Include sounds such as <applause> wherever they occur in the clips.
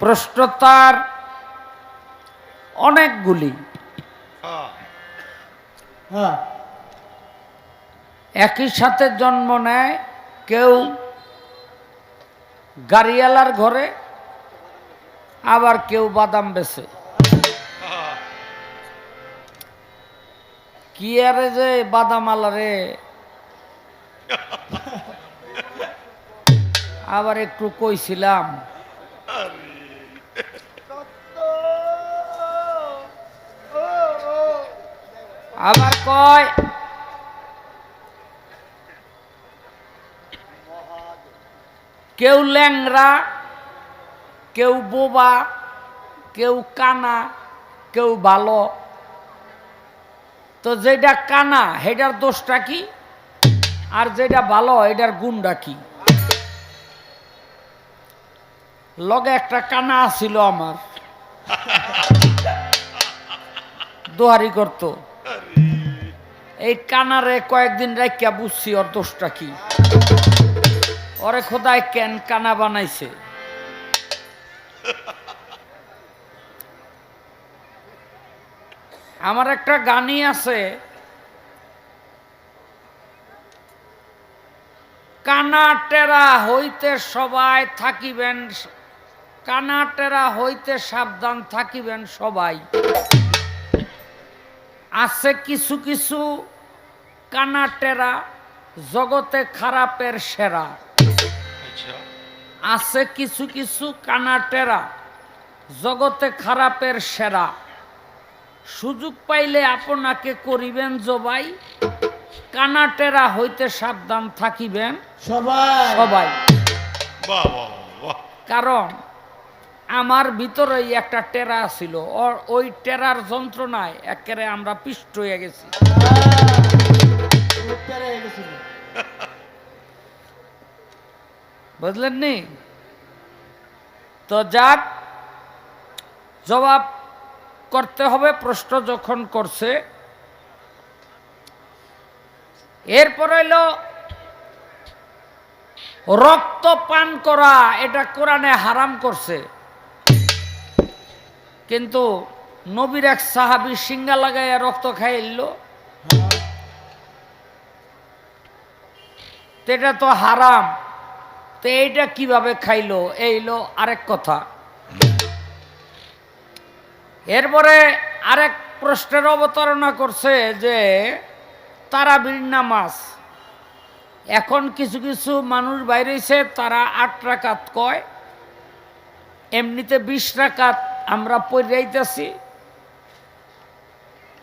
প্রশ্ন তার অনেকগুলি। হ্যাঁ। একই সাথে জন্ম নেয় কেউ গাড়িওয়ালার ঘরে আবার কেউ বাদাম বেছে কি আরে যে বাদাম আলারে <laughs> আবার একটু কইছিলাম আবার কয়? কেউ ল্যাংরা কেউ বোবা, কেউ কানা, কেউ ভালো তো যেটা কানা সেটার দোষটা কি? আর যেটা ভালো এটার গুণটা কি? লগে একটা কানা ছিল আমার। দোহারি করত। এই কানারে কয়েকদিন রাখিয়া বুঝছি ওর দোষটা কি। ওরে খোদায় কেন কানা বানাইছে। আমার একটা গানই আছে। কানা টেরা হইতে সবাই থাকিবেন কানা টেরা হইতে সাবধান থাকিবেন সবাই। আছে কিছু কিছু কানাটেরা জগতে খারাপের সেরা। আছে কিছু কিছু কানাটেরা জগতে খারাপের সেরা। সুযোগ পাইলে আপনাকে করিবেন জবাই। কানাটেরা হইতে সাবধান থাকিবেন সবাই। সবাই। বাহ বাহ বাহ। কারণ আমার ভিতরেই একটা টেরা ছিল। ওই টেরার যন্ত্রণায় একেবারে আমরা পিষ্ট হয়ে গেছি। বুঝলেন নি? তো যাক, জবাব করতে হবে, প্রশ্ন যখন করছে। এরপর হইল রক্ত পান করা, এটা কোরআনে হারাম করছে। কিন্তু নবীর এক সাহাবি সিঙ্গা লাগাইয়া রক্ত খাইল। এটা তো হারাম। তো এইটা কীভাবে খাইলো? এইলো আরেক কথা। এরপরে আরেক প্রশ্নের অবতারণা করছে যে তারা তারাবির নামাজ। এখন কিছু কিছু মানুষ বাইরেছে, তারা আট রাকাত কয়, এমনিতে বিশ রাকাত আমরা পড়াইতেছি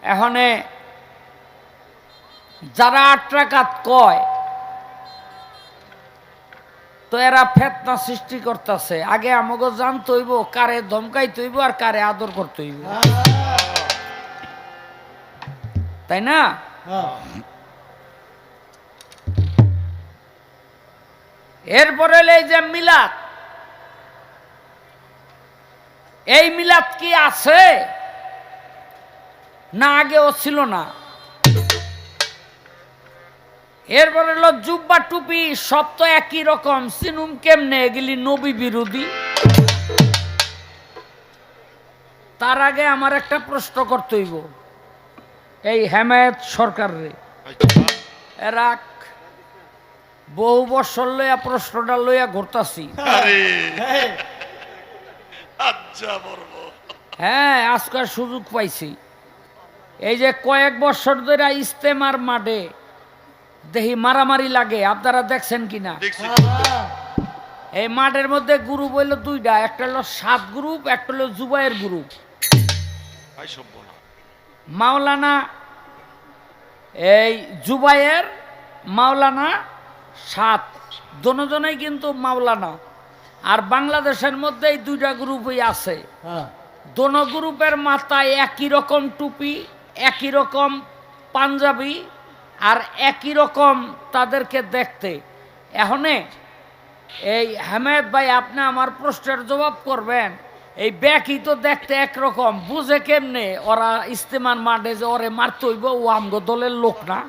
এখানে যারা আট রাকাত কয় তো এরা ফেতনা সৃষ্টি করতেছে আগে আমাকে জানতে হইব কারে ধমকাইতে হইব আর কারে আদর করতে হইব। তাই না হ্যাঁ। এরপরে এই যে মিলাদ এই মিলাদ কি আছে? না আগেও ছিল না। এরপরে হলো জুব্বা টুপি সব তো একই রকম। সিনুম কেমনে? এগুলি নবী বিরোধী। তার আগে আমার একটা প্রশ্ন করতে হইব। এই হেমায়ত সরকারে আচ্ছা এরা বহু বছর লইয়া প্রশ্নটা লইয়া ঘুরতাছি। আরে। হ্যাঁ। আজকাল সুযোগ পাইছি। এই যে কয়েক বছর ধরে ইস্তেমার মাঠে দেখি মারামারি লাগে আপনারা দেখছেন কিনা। এই মাঠের মধ্যে গ্রুপ হইল দুইটা একটা হলো সাত গ্রুপ একটা হলো জুবাইয়ের গ্রুপ। মাওলানা এই জুবাইয়ের মাওলানা সাত। দনোজনেই কিন্তু মাওলানা। আর বাংলাদেশের মধ্যে এই দুইটা গ্রুপই আছে। হ্যাঁ। দোনো গ্রুপের মাথায় একই রকম টুপি একই রকম পাঞ্জাবি আর একই রকম তাদেরকে দেখতে। এখনে এই হেমায়ত ভাই আপনি আমার প্রশ্নের জবাব করবেন। এই ব্যাকই তো দেখতে একরকম বুঝে কেমনে? ওরা ইস্তেমার মাঠে যে ওরে মারতে হইব ও আমগো দলের লোক না।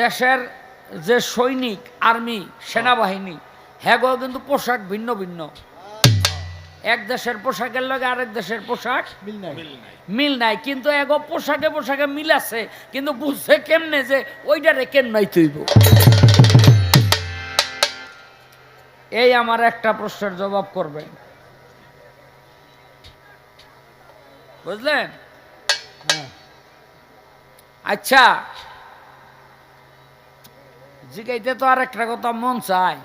দেশের যে সৈনিক আর্মি সেনাবাহিনী হ্যাঁ গো কিন্তু পোশাক ভিন্ন ভিন্ন। এক দেশের পোশাকের লগে আরেক দেশের পোশাক মিল নাই। মিল নাই। মিল নাই। কিন্তু এগো পোশাকে পোশাকে মিল আছে কিন্তু বুঝছে কেমনে যে ওইটারে কেন নাই তৈব এই আমার একটা প্রশ্নের জবাব করবেন বুঝলেন? হ্যাঁ। আচ্ছা জিগাইতে তো আর একটা কথা মন চায়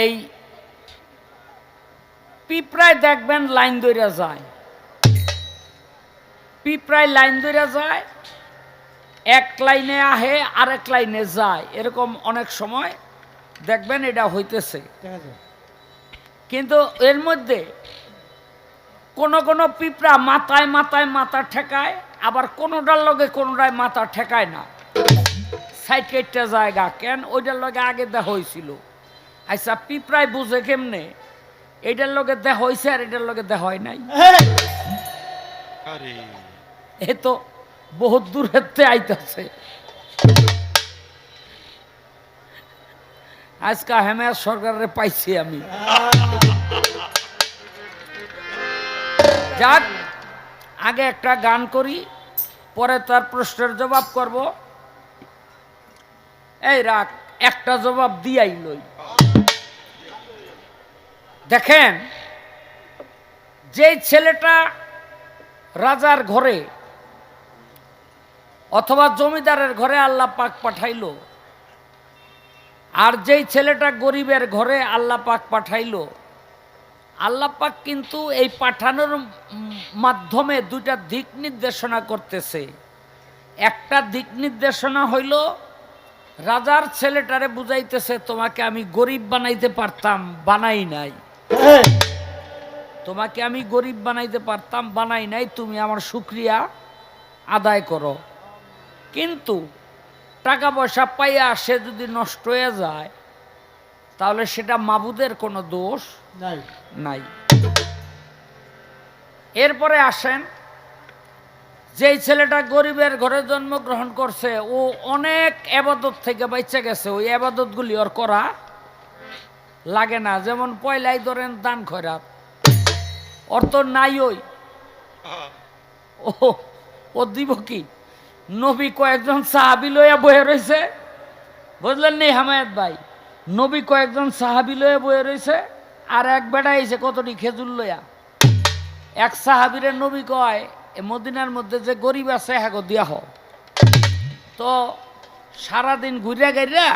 এই পিঁপড়ায় দেখবেন লাইন দইরা যায়। পিঁপড়ায় লাইন দইরা যায় এক লাইনে আহে আর এক লাইনে যায়। এরকম অনেক সময় দেখবেন এটা হইতেছে। কিন্তু এর মধ্যে কোন কোন পিঁপড়া মাথায় মাথায় মাথা ঠেকায় আবার কোনোটার লগে কোনোটায় মাথা ঠেকায় না। সাইড কেটটা জায়গা কেন? ওইটার লগে আগে দেখা হয়েছিল আচ্ছা পিঁপড়ায় বুঝে কেমনে? এইটার লগে দেখা হয়েছে আর এটার লগে দেখা হয় নাই। আরে। এ তো বহুত দূরেতে আইতেছে। আজকে হেমায়ত সরকারের পাইছি আমি। যাক আগে একটা গান করি, পরে তার প্রশ্নের জবাব করব। এই রাখ একটা জবাব দিয়াই লই। দেখেন যে ছেলেটা রাজার ঘরে অথবা জমিদারের ঘরে আল্লাহ পাক পাঠাইলো, আর যেই ছেলেটা গরিবের ঘরে আল্লাহ পাক পাঠাইলো আল্লাহ পাক কিন্তু এই পাঠানোর মাধ্যমে দুইটা দিক নির্দেশনা করতেছে। একটা দিক নির্দেশনা হইল রাজার ছেলেটারে বুঝাইতেছে তোমাকে আমি গরিব বানাইতে পারতাম বানাই নাই। তোমাকে আমি গরিব বানাইতে পারতাম বানাই নাই তুমি আমার শুক্রিয়া আদায় করো। কিন্তু টাকা পয়সা পাইয়া সে যদি নষ্ট হয়ে যায় তাহলে সেটা মাবুদের কোনো দোষ? নাই। নাই। এরপরে আসেন যেই ছেলেটা গরিবের ঘরে জন্মগ্রহণ করছে ও অনেক আবাদত থেকে বাচ্চা গেছে ওই আবাদতগুলি ওর করা লাগে না। যেমন পয়লাই ধরেন দান খয়রাত ওর তো নাই ওই। ও ও দিব কি? নবী কয়েকজন সাহাবি লইয়া বয়ে রয়েছে বুঝলেন নি হামায়াত ভাই? নবী কয়েকজন সাহাবি লইয়া বয়ে রয়েছে আর এক বেড়া এসে কতটি খেজুর লইয়া এক সাহাবিরের নবী কয় এ মদিনার মধ্যে যে গরিব আছে হ্যাঁ গো দিয়া হ তো সারাদিন ঘুরিয়া গাইরা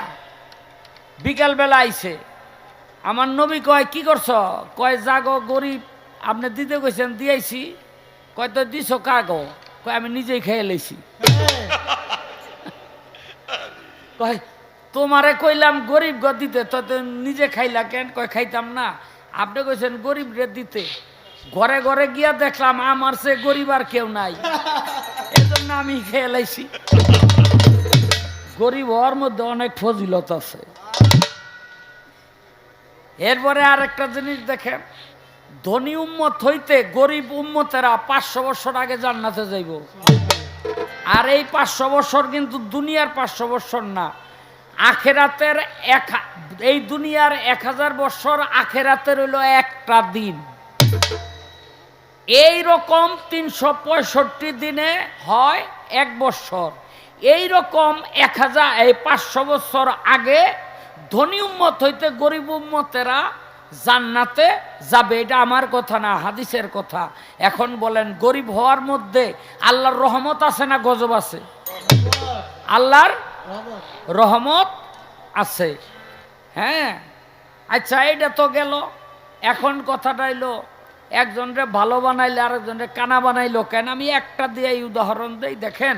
বিকালবেলা আইছে। আমার নবী কয় কি করছ? কয় জাগো গরিব আপনি দিতে কইছেন দিয়েছি কয় তো দিছ কাগো কয় আমি নিজেই খেয়ে লইছি। এই! <laughs> কয় তোমারে কইলাম গরিব গ দিতে, তো নিজে খাইলা কেন? কয়, খাইতাম না। আপনি কইছেন গরিব রে দিতে। ঘরে ঘরে গিয়া দেখলাম আমার সে গরিব আর কেউ নাই। এজন্য আমি খেয়ে লাইছি। গরিব হওয়ার মধ্যে অনেক ফজিলত আছে। এরপরে আর একটা জিনিস দেখেন, ধনী উম্মত হইতে গরিব উম্মতেরা পাঁচশো বছর আগে জান্নাতে যাইব। আর এই পাঁচশো বছর কিন্তু দুনিয়ার পাঁচশো বছর না। আখেরাতের এক এই দুনিয়ার এক হাজার বছর আখেরাতের হইল একটা দিন। এই রকম তিনশো পঁয়ষট্টি দিনে হয় এক বছর। এই রকম এক হাজার এই পাঁচশো বছর আগে ধনী উম্মত হইতে গরিব উম্মতেরা জান্নাতে যাবে। এটা আমার কথা না, হাদিসের কথা। এখন বলেন, গরিব হওয়ার মধ্যে আল্লাহর রহমত আছে না গজব আছে? আল্লাহর রহমত। আছে। হ্যাঁ? আচ্ছা এটা তো গেল। এখন কথাটা এলো একজনরে ভালো বানাইলে আরেকজনরে কানা বানাইলো কেন? আমি একটা দিয়ে এই উদাহরণ দেই, দেখেন।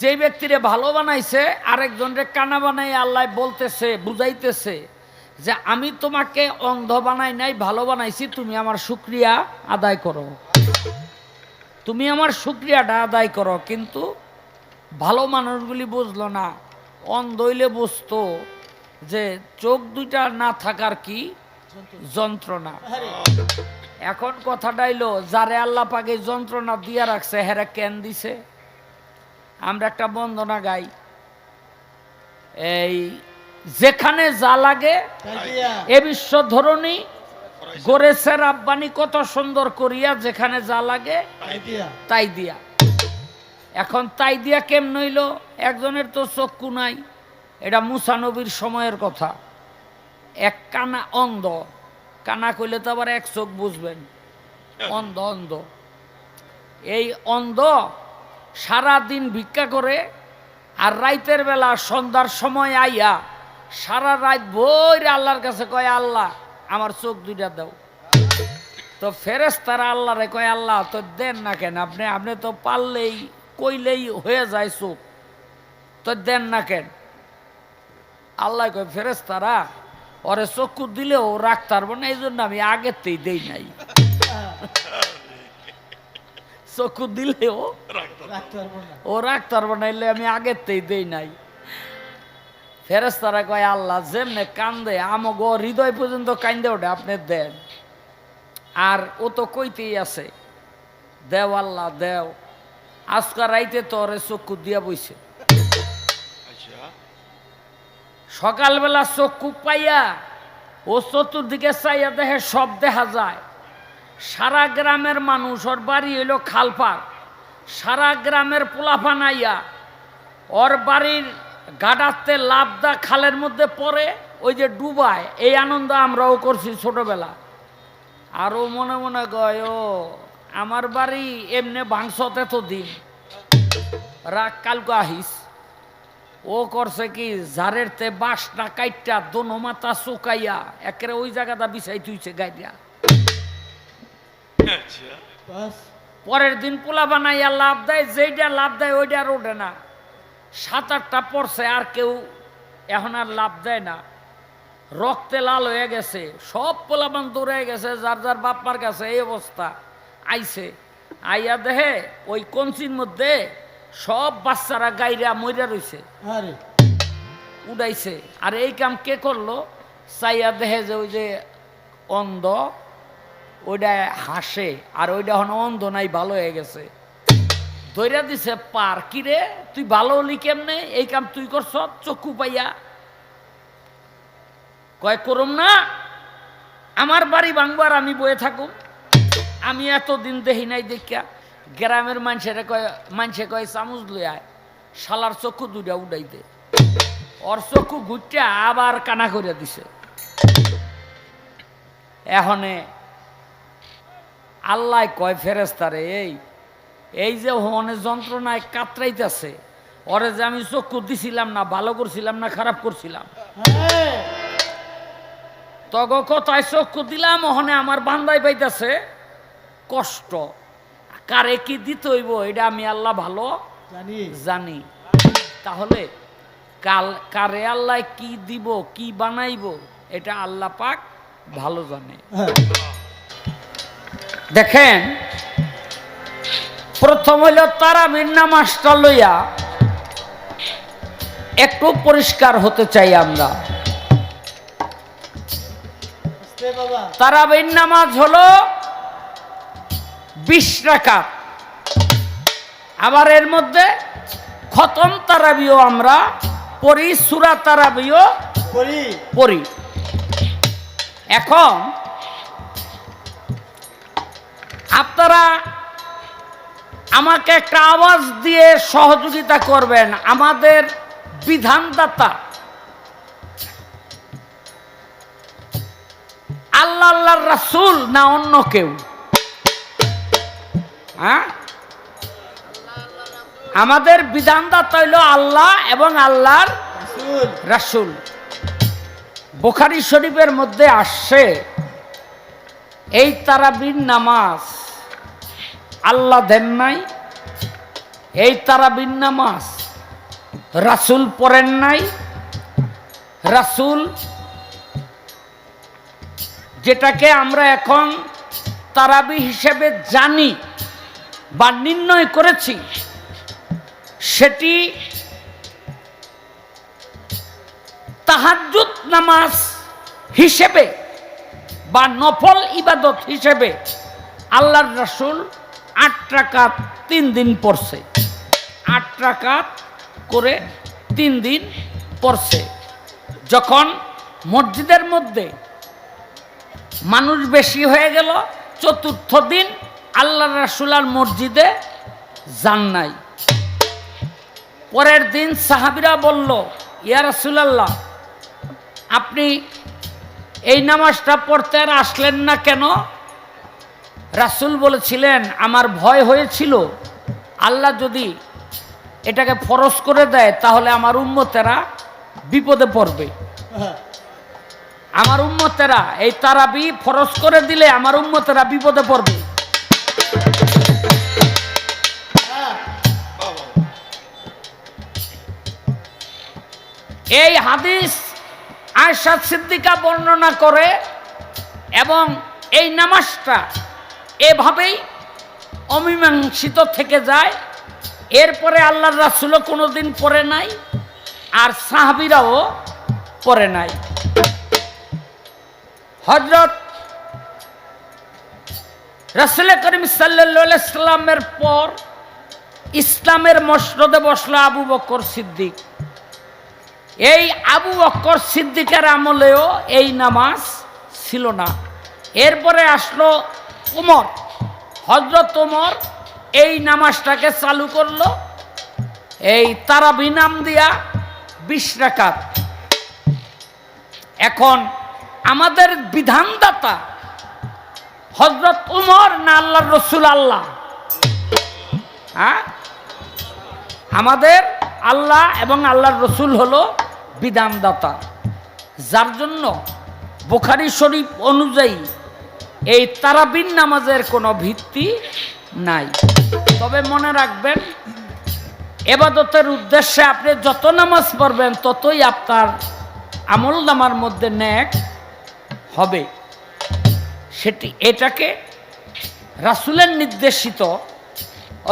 যে ব্যক্তিরে ভালো বানাইছে, আরেকজনরে কানা বানাই আল্লাহ বলতেছে, বুঝাইতেছে যে, আমি তোমাকে অন্ধ বানাই নাই, ভালো বানাইছি, তুমি আমার শুক্রিয়া আদায় করো। তুমি আমার শুক্রিয়াটা আদায় করো, কিন্তু ভালো মানুষগুলি বুঝলো না। অন্ধ হইলে বুঝতো যে চোখ দুইটা না থাকার কি যন্ত্রণা। এখন কথাটা এলো, যারে আল্লাহ পাকে যন্ত্রণা দিয়া রাখছে, হেরা কেন দিছে? আমরা একটা বন্দনা গাই। এই যেখানে যা লাগে, এ বিশ্ব ধরনী গড়েছে রাব্বানি কত সুন্দর করিয়া যেখানে যা লাগে, তাই দিয়া। এখন তাই দিয়া কেমন হইল একজনের তো চক্ষু নাই। এটা মুসানবীর সময়ের কথা। এক কানা অন্ধ। কানা কইলে তো আবার এক চোখ বুঝবেন। অন্ধ অন্ধ। এই অন্ধ সারা দিন ভিক্ষা করে আর রাইতের বেলা সন্ধ্যার সময় আইয়া সারা রাত বইরে আল্লাহর কাছে কয়, আল্লাহ, আমার চোখ দুইটা দাও। তো ফেরেস তারা আল্লাহরে কয়, আল্লাহ তো দেন না কেন? আপনি আপনি তো পারলেই কইলেই হয়ে যায় চোখ তো দেন না কেন? আল্লাহ কয় ফেরেস তারা ওরে চক্ষু দিলেও রাখতে পারব না এই জন্য আমি আগেতেই দেই নাই। চক্ষু দিলেও ও রাখতে পারব না, এলে আমি আগেতেই দেই নাই। ফেরেস তারা কয়, আল্লাহ যেমনে কান্দে, আমগ হৃদয় পর্যন্ত কান্দে ওঠে, আপনি দেন। আর ও তো কইতেই আছে, দেও আল্লাহ, দেও। আজকাল রাইতে তো ওরে চক্ষু দিয়া বইছে। আচ্ছা। সকালবেলা চক্ষু পাইয়া ও চতুর্দিকে চাইয়া দেখে সব দেখা যায়। সারা গ্রামের মানুষ ওর বাড়ি হইল খালপার সারা গ্রামের পোলাফান আইয়া ওর বাড়ির গাডাতে লাভদা খালের মধ্যে পড়ে ওই যে ডুবায়। এই আনন্দ আমরাও করছি ছোটবেলা। আরও মনে মনে গয় ও আমার বাড়ি এমনি ভাংসতে তো দিন। রাগ কালকে আহিস। ও করছে কি ঝাড়ের তে বাঁশটা কাইটটা দোনো মাথা শুকাইয়া একেবারে ওই জায়গাটা বিছাই তুইছে গাইয়া আচ্ছা। পরের দিন পোলা বানাইয়া লাভ দেয় যেইটা লাভ দেয় ওইটা আর ওঠে না। সাত আটটা পড়ছে আর কেউ এখন আর লাভ দেয় না। রক্তে লাল হয়ে গেছে সব পোলাবান দৌড়ে গেছে যার যার বাপ্পার কাছে এই অবস্থা। আইছে। আইয়া দেহে ওই কঞ্চির মধ্যে সব বাচ্চারা গাইরা মইরা রইছে। আরে। উড়াইছে। আর এই কাম কে করল? চাইয়া দেখে যে ওই যে অন্ধ ওইটা হাসে। আর ওইটা এখন অন্ধ নাই ভালো হয়ে গেছে। দৈরা দিছে পার কিরে তুই ভালো হলি কেমনে? এই কাম তুই করছ চক্ষু পাইয়া? কয় করুম না। আমার বাড়ি ভাঙবার আমি বয়ে থাকুম। আমি এতদিন দেখি নাই দেখিয়া গ্রামের মানুষেরা কয় মানুষে কয় চামচ লই আয় শালার চক্ষু দুইটা উড়াই দে ওর চক্ষু ঘুরতে আবার কানা করে দিছে। এখনে আল্লাহ কয় ফেরেস্তারে এই এই যে হনে যন্ত্রণায় কাতরাইতেছে ওরে যে আমি চক্ষু দিছিলাম না ভালো করছিলাম না খারাপ করছিলাম। হ্যাঁ। তগ কথায় চক্ষু দিলাম ওখানে আমার বান্দাই পাইতেছে। কষ্ট। কারে কি দিতে হইব এটা আমি আল্লাহ ভালো জানি। জানি। তাহলে কাল কারে আল্লাহ কি দিব কি বানাইব এটা আল্লাহ পাক ভালো জানে। হ্যাঁ। দেখেন প্রথম হইল তারাবির নামাজটা লইয়া একটু পরিষ্কার হতে চাই আমরা। বাবা তারাবির নামাজ হলো বিশ রাকাত। আবার এর মধ্যে খতম তারাবিও আমরা পড়ি সুরা তারাবিও করি পড়ি। এখন আপনারা আমাকে একটা আওয়াজ দিয়ে সহযোগিতা করবেন। আমাদের বিধানদাতা আল্লাহ আল্লাহর রাসূল না অন্য কেউ? হ্যাঁ? আমাদের বিধানদাতা হইল আল্লাহ এবং আল্লাহর রাসূল। রাসূল। বোখারি শরীফের মধ্যে আসছে এই তারাবির নামাজ আল্লাহ দেন নাই এই তারাবির নামাজ রাসূল পড়েন নাই। রাসূল যেটাকে আমরা এখন তারাবি হিসেবে জানি বা নির্ণয় করেছি, সেটি তাহাজ্জুদ নামাজ হিসেবে বা নফল ইবাদত হিসেবে আল্লাহর রাসূল আট টাকা তিন দিন পড়ছে। আট রাকাত করে তিন দিন পড়ছে। যখন মসজিদের মধ্যে মানুষ বেশি হয়ে গেল, চতুর্থ দিন আল্লাহ রাসুলার মসজিদে যান নাই। পরের দিন সাহাবিরা বলল, ইয়া রাসুলাল্লাহ, আপনি এই নামাজটা পড়তে আর আসলেন না কেন? রাসুল বলেছিলেন, আমার ভয় হয়েছিল। আল্লাহ যদি এটাকে ফরজ করে দেয়, তাহলে আমার উম্মতেরা বিপদে পড়বে। আমার উম্মতেরা এই তারাবি ফরজ করে দিলে আমার উম্মতেরা বিপদে পড়বে। এই হাদিস আয়সা সিদ্দিকা বর্ণনা করে এবং এই নামাজটা এভাবেই অমীমাংসিত থেকে যায়। এরপরে আল্লাহর রাসুলও কোনোদিন পড়ে নাই আর সাহাবিরাও পড়ে নাই। হজরত রাসুল করিম সাল্লা সাল্লামের পর ইসলামের মসরদে বসল আবু বকর সিদ্দিক। এই আবু অক্কর সিদ্দিকের আমলেও এই নামাজ ছিল না। এরপরে আসলো উমর। হজরত উমর এই নামাজটাকে চালু করল। এই তারাবি নাম দিয়া বিশ এখন আমাদের বিধানদাতা হজরত উমর না আল্লাহ রসুল আল্লাহ? হ্যাঁ? আমাদের আল্লাহ এবং আল্লাহর রসুল হলো বিধানদাতা। যার জন্য বুখারি শরীফ অনুযায়ী এই তারাবিন নামাজের কোনো ভিত্তি নাই। তবে মনে রাখবেন, এবাদতের উদ্দেশ্যে আপনি যত নামাজ পড়বেন ততই আপনার আমল নামার মধ্যে ন্যাক হবে। সেটি এটাকে রাসুলের নির্দেশিত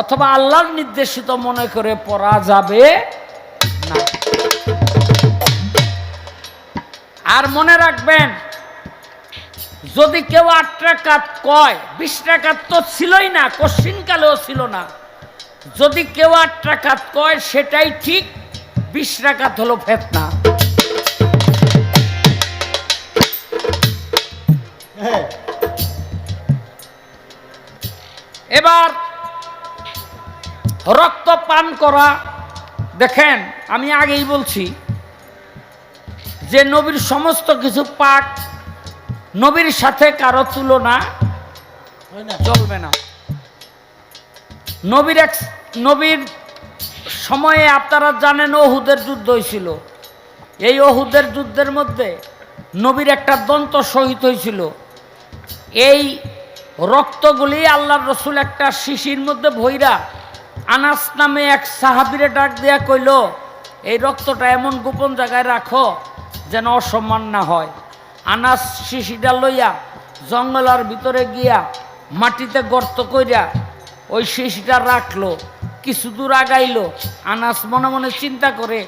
অথবা আল্লাহর নির্দেশিত মনে করে পড়া যাবে না। আর মনে রাখবেন, যদি কেউ আট টাকাত কয়, বিশ টাকাত তো ছিলই না কশ্চিনকালেও ছিল না। যদি কেউ আট টাকাত কয়, সেটাই ঠিক, বিশ টাকাত হলো ফেতনা। এবার রক্ত পান করা, দেখেন, আমি আগেই বলছি যে নবীর সমস্ত কিছু পাঠ নবীর সাথে কারও তুলনা চলবে না। নবীর এক, নবীর সময়ে আপনারা জানেন ওহুদের যুদ্ধ হয়েছিল। এই ওহুদের যুদ্ধের মধ্যে নবীর একটা দন্ত শহীদ হয়েছিল। এই রক্তগুলি আল্লাহর রসুল একটা শিশির মধ্যে ভৈরা আনাস নামে এক সাহাবিরে ডাক দেয়া কইল, এই রক্তটা এমন গোপন জায়গায় রাখো যেন অসম্মান না হয়। আনাস শিশিটা লইয়া জঙ্গলার ভিতরে গিয়া মাটিতে গর্ত কইরা ওই শিশিটা রাখল, কিছু দূর আগাইলো। আনাস মনে মনে চিন্তা করে,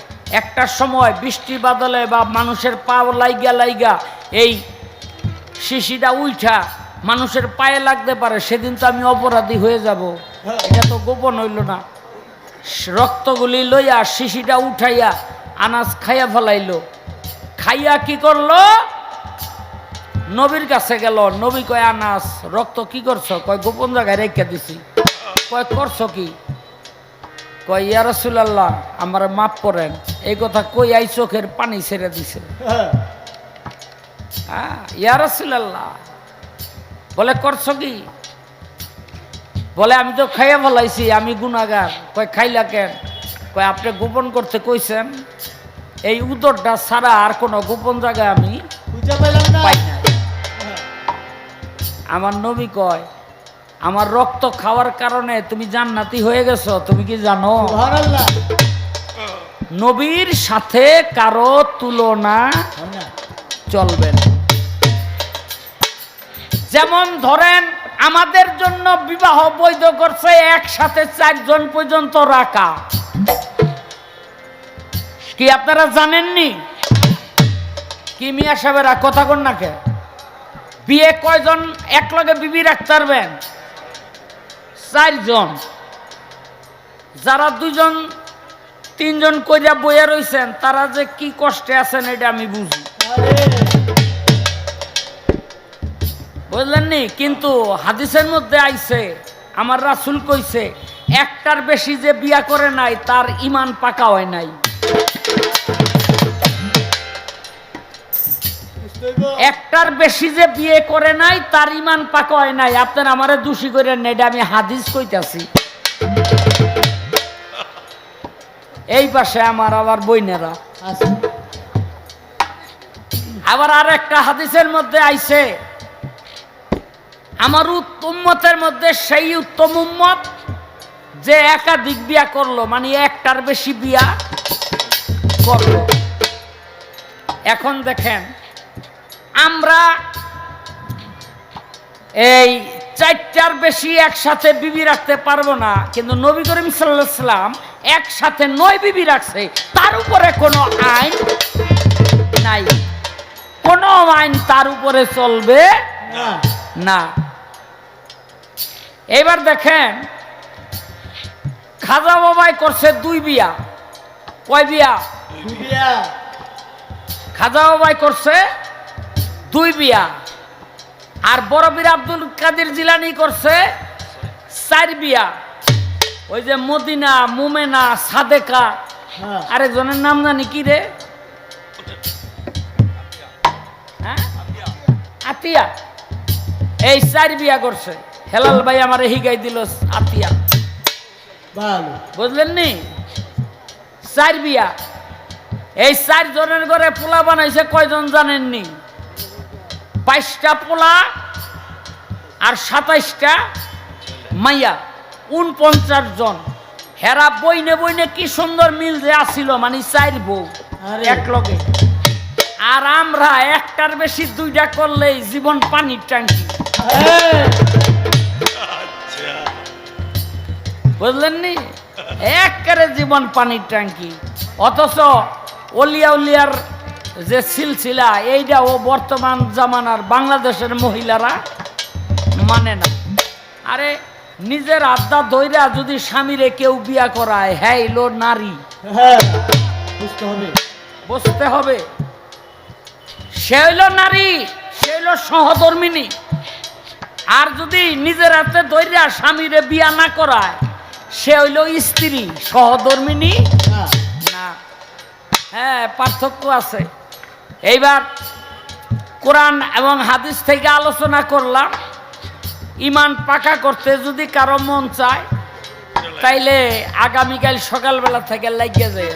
একটা সময় বৃষ্টি বাদলে বা মানুষের পা লাইগা লাইগা এই শিশিটা উইঠা মানুষের পায়ে লাগতে পারে, সেদিন তো আমি অপরাধী হয়ে যাব। এটা তো গোপন হইল না। রক্তগুলি লইয়া শিশিটা উঠাইয়া আনাজ খাইয়া ফেলাইলো। খাইয়া কি করল? নবীর কাছে গেল। নবী কয় আনাস রক্ত কি করছ? কয় গোপন জায়গায় রেখে দিছি। কয় করছ কি? কয় ইয়া রাসূলুল্লাহ আমার মাফ করেন। এই কথা কই আই চোখের পানি ছেড়ে দিছে? হ্যাঁ। হ্যাঁ ইয়া রাসূলুল্লাহ। বলে করছ কি? বলে আমি তো খাইয়া ফেলাইছি আমি গুনাগার কয় খাইলা কেন? কয় আপনি গোপন করতে কইছেন। এই উদরটা ছাড়া আর কোনো গোপন জায়গায় আমি না। পাই না। আমার নবী কয় আমার রক্ত খাওয়ার কারণে তুমি জান্নাতি হয়ে গেছো তুমি কি জানো? নবীর সাথে কারও তুলনা চলবে না। যেমন ধরেন আমাদের জন্য বিবাহ বৈধ করছে একসাথে চারজন পর্যন্ত রাখা। কি আপনারা জানেননি? কি মিয়া সাহেবেরা কথা কন না কে? বিয়ে কয়জন? একলগে বিবি রাখতে পারবেন? চারজন। যারা দুজন, তিনজন কইরা বইয়া রইছেন, তারা যে কি কষ্টে আছেন এটা আমি বুঝি। বুঝলেন নি কিন্তু হাদিসের মধ্যে আইছে, আমার রাসুল কইছে, একটার বেশি যে বিয়া করে নাই, তার ইমান পাকা হয় নাই। একটার বেশি যে বিয়ে করে নাই, তার ইমান পাকা হয় নাই। আপনার আমারে দোষী করে নেই আমি হাদিস কইতাছি। এই পাশে আমার আবার বইনেরা আবার আর একটা হাদিসের মধ্যে আইছে, আমার উম্মতের মধ্যে সেই উত্তম উম্মত যে একাধিক বিয়া করল মানে একটার বেশি বিয়া করল। এখন দেখেন আমরা এই চারটার বেশি একসাথে বিবি রাখতে পারব না কিন্তু নবী করিম সাল্লাম একসাথে নয় বিবি রাখছে তার উপরে কোনো আইন নাই। কোনো আইন তার উপরে চলবে না। এবার দেখেন খাজা বাবাই করছে দুই বিয়া। কয় বিয়া। খাজা বাবাই করছে দুই বিয়া। আর বড়বীর আব্দুল কাদের জিলানি করছে চার বিয়া। ওই যে মদিনা মুমেনা সাদেকা। হ্যাঁ। আরেকজনের নাম জানি কি রে? হ্যাঁ? আতিয়া। এই চার বিয়া করছে। হেলাল ভাই আমার হিগাই দিল আতিয়া। বুঝলেন নি? চার বিয়া। এই চার জনের ঘরে পোলা বানাইছে কয়জন জানেননি? বাইশটা পোলা আর সাতাইশটা মাইয়া উনপঞ্চাশ জন। হেরা বইনে বইনে কি সুন্দর মিল যে আসিল মানে চাইর বউ। এক লগে। আর আমরা একটার বেশি দুইটা করলেই জীবন পানির ট্যাঙ্কি। বুঝলেন নি একবারে জীবন পানির ট্যাঙ্কি। অথচ অলিয়া উলিয়ার যে সিলসিলা এইটা ও বর্তমান জামানার বাংলাদেশের মহিলারা মানে না। আরে নিজের আড্ডা দইরা যদি স্বামীরে কেউ বিয়া করায় হ্যাঁ এলো নারী। হ্যাঁ বুঝতে হবে। বুঝতে হবে। সে হইল নারী সে হইল সহধর্মিনী। আর যদি নিজের হাতে দইরা স্বামীরে বিয়া না করায় সে হইল স্ত্রী সহধর্মিনী। না না। হ্যাঁ পার্থক্য আছে। এইবার কোরআন এবং হাদিস থেকে আলোচনা করলাম। ইমান পাকা করতে যদি কারও মন চায় তাইলে আগামীকাল সকালবেলা থেকে লাগিয়ে যায়।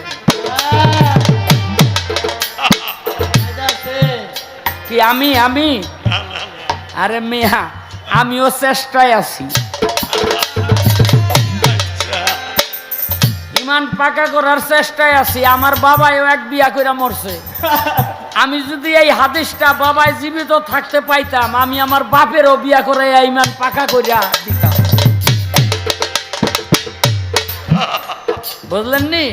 কি আমি আমি? আরে মেয়া আমিও চেষ্টায় আছি। ইমান পাকা করার চেষ্টায় আছি। আমার বাবাও এক বিয়া করে মরছে। আমি যদি এই হাদিসটা বাবায় জীবিত থাকতে পাইতাম, আমি আমার বাপেরও বিয়া করে ইমান পাকা করিয়া দিতাম। বুঝলেন নি